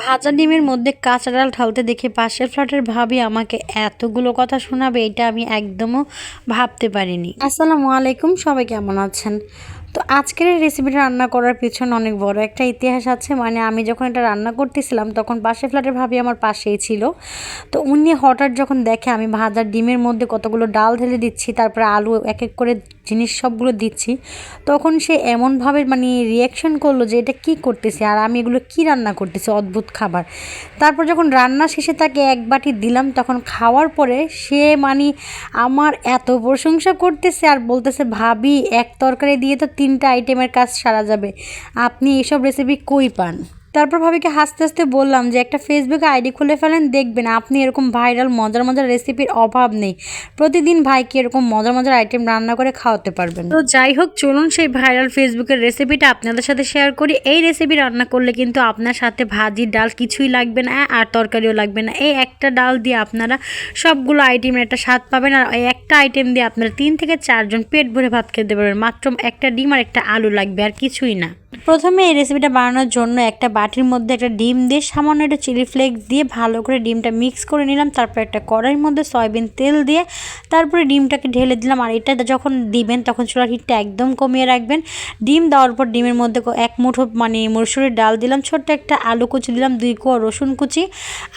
ভাজা ডিমের মধ্যে কাঁচা ডাল ঢালতে দেখে পাশের ফ্ল্যাটের ভাবি আমাকে এতগুলো কথা শোনাবে, এটা আমি একদমও ভাবতে পারিনি। আসসালামু আলাইকুম, সবাই কেমন আছেন? তো আজকের এই রেসিপিটা রান্না করার পিছনে অনেক বড় একটা ইতিহাস আছে মানে আমি যখন এটা রান্না করতেছিলাম তখন পাশের ফ্ল্যাটের ভাবি আমার পাশেই ছিল। তো উনি হঠাৎ যখন দেখে আমি ভাজা ডিমের মধ্যে কতগুলো ডাল ঢেলে দিচ্ছি, তারপরে আলু এক এক করে জিনিস সবগুলো দিচ্ছি। তখন সে এমনভাবে মানে রিয়াকশন করল যে, এটা কি করতেছে? আর আমি এগুলো কি রান্না করতেছি? অদ্ভুত খাবার। তারপর যখন রান্না শেষে তাকে এক বাটি দিলাম, তখন খাওয়ার পরে সে মানে আমার এত প্রশংসা করতেছে আর বলতেছে, ভাবি, এক তরকারি দিয়ে তো তিনটা আইটেমের কাজ সারা যাবে। আপনি এসব রেসিপি কই পান? তারপর ভাবিকে হাসতে হাসতে বললাম যে, একটা ফেসবুকে আইডি খুলে ফেলেন, দেখবেন আপনি এরকম ভাইরাল, মজার মজার রেসিপির অভাব নেই। প্রতিদিন ভাইকে এরকম মজার মজার আইটেম রান্না করে খাওয়াতে পারবেন? তো যাই হোক, চলুন সেই ভাইরাল ফেসবুকের রেসিপিটা আপনাদের সাথে শেয়ার করি। এই রেসিপি রান্না করলে কিন্তু আপনার সাথে ভাজি, ডাল কিছুই লাগবে না, আর তরকারিও লাগবে না। এই একটা ডাল দিয়ে আপনারা সবগুলো আইটেমের একটা স্বাদ পাবেন, আর এই একটা আইটেম দিয়ে আপনারা তিন থেকে চারজন পেট ভরে ভাত খেতে পারবেন। মাত্র একটা ডিম আর একটা আলু লাগবে, আর কিছুই না। প্রথমে এই রেসিপিটা বানানোর জন্য একটা বাটির মধ্যে একটা ডিম দিয়ে সামান্য একটা চিলি ফ্লেক্স দিয়ে ভালো করে ডিমটা মিক্স করে নিলাম। তারপর একটা কড়াইয়ের মধ্যে সয়াবিন তেল দিয়ে তারপরে ডিমটাকে ঢেলে দিলাম। আর এটা যখন দিবেন, তখন চুলার হিটটা একদম কমিয়ে রাখবেন। ডিম দেওয়ার পর ডিমের মধ্যে এক মুঠো মানে মরশুরের ডাল দিলাম, ছোট্ট একটা আলু কুচি দিলাম, দুই কোয়া রসুন কুচি,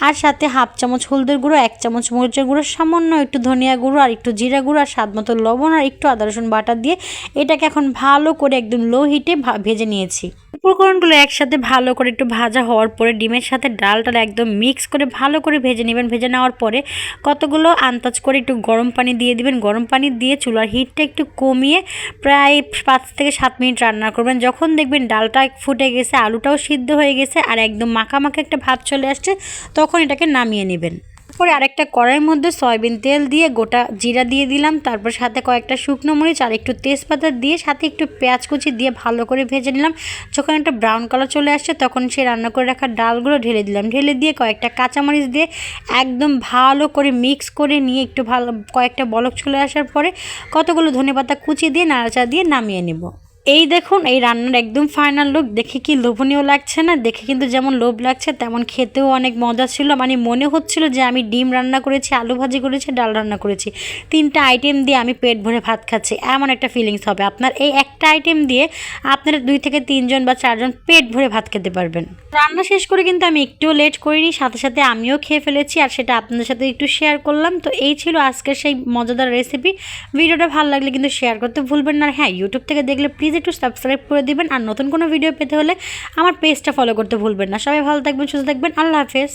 আর সাথে হাফ চামচ হলদের গুঁড়ো, এক চামচ মরিচের গুঁড়ো, সামান্য একটু ধনিয়া গুঁড়ো, আর একটু জিরা গুঁড়ো, আর স্বাদ মতো লবণ, আর একটু আদা, রসুন বাটা দিয়ে এটাকে এখন ভালো করে একদম লো হিটে ভেজে নিয়েছি। উপকরণগুলো একসাথে ভালো করে একটু ভাজা হওয়ার পরে ডিমের সাথে ডালটা একদম মিক্স করে ভালো করে ভেজে নেবেন। ভেজে নেওয়ার পরে কতগুলো আন্দাজ করে একটু গরম পানি দিয়ে দিবেন। গরম পানি দিয়ে চুলার হিটটা একটু কমিয়ে প্রায় পাঁচ থেকে সাত মিনিট রান্না করবেন। যখন দেখবেন ডালটা ফুটে গেছে, আলুটাও সিদ্ধ হয়ে গেছে আর একদম মাখা মাখা একটা ভাব চলে আসছে, তখন এটাকে নামিয়ে নেবেন। তারপরে আরেকটা কড়াইয়ের মধ্যে সয়াবিন তেল দিয়ে গোটা জিরা দিয়ে দিলাম, তারপর সাথে কয়েকটা শুকনো মরিচ আর একটু তেজপাতা দিয়ে সাথে একটু পেঁয়াজ কুচি দিয়ে ভালো করে ভেজে নিলাম। যখন একটা ব্রাউন কালার চলে আসছে, তখন সে রান্না করে রাখা ডালগুলো ঢেলে দিলাম। ঢেলে দিয়ে কয়েকটা কাঁচামরিচ দিয়ে একদম ভালো করে মিক্স করে নিয়ে একটু ভালো কয়েকটা বলক চলে আসার পরে কতগুলো ধনেপাতা কুচি দিয়ে নাড়াচা দিয়ে নামিয়ে নেব। এই দেখুন, এই রান্নার একদম ফাইনাল লুক দেখে কি লোভনীয় লাগছে না? দেখে কিন্তু যেমন লোভ লাগছে, তেমন খেতেও অনেক মজা ছিল। মানে মনে হচ্ছিল যে আমি ডিম রান্না করেছি, আলু ভাজি করেছি, ডাল রান্না করেছি। তিনটা আইটেম দিয়ে আমি পেট ভরে ভাত খাচ্ছি। এমন একটা ফিলিংস হবে। আপনার এই একটা আইটেম দিয়ে আপনারা দুই থেকে তিনজন বা চারজন পেট ভরে ভাত খেতে পারবেন। রান্না শেষ করে কিন্তু আমি একটুও লেট করিনি। সাথে সাথে আমিও খেয়ে ফেলেছি আর সেটা আপনাদের সাথে একটু শেয়ার করলাম। তো এই ছিল আজকের সেই মজাদার রেসিপি ভিডিওটা ভালো লাগলে কিন্তু শেয়ার করতে ভুলবেন না। হ্যাঁ ইউটিউব থেকে দেখলে প্লিজ একটু সাবস্ক্রাইব করে দিবেন আর নতুন কোনো ভিডিও পেতে হলে আমার পেজটা ফলো করতে ভুলবেন না। সবাই ভালো থাকবেন, সুস্থ থাকবেন, আল্লাহ হাফেজ।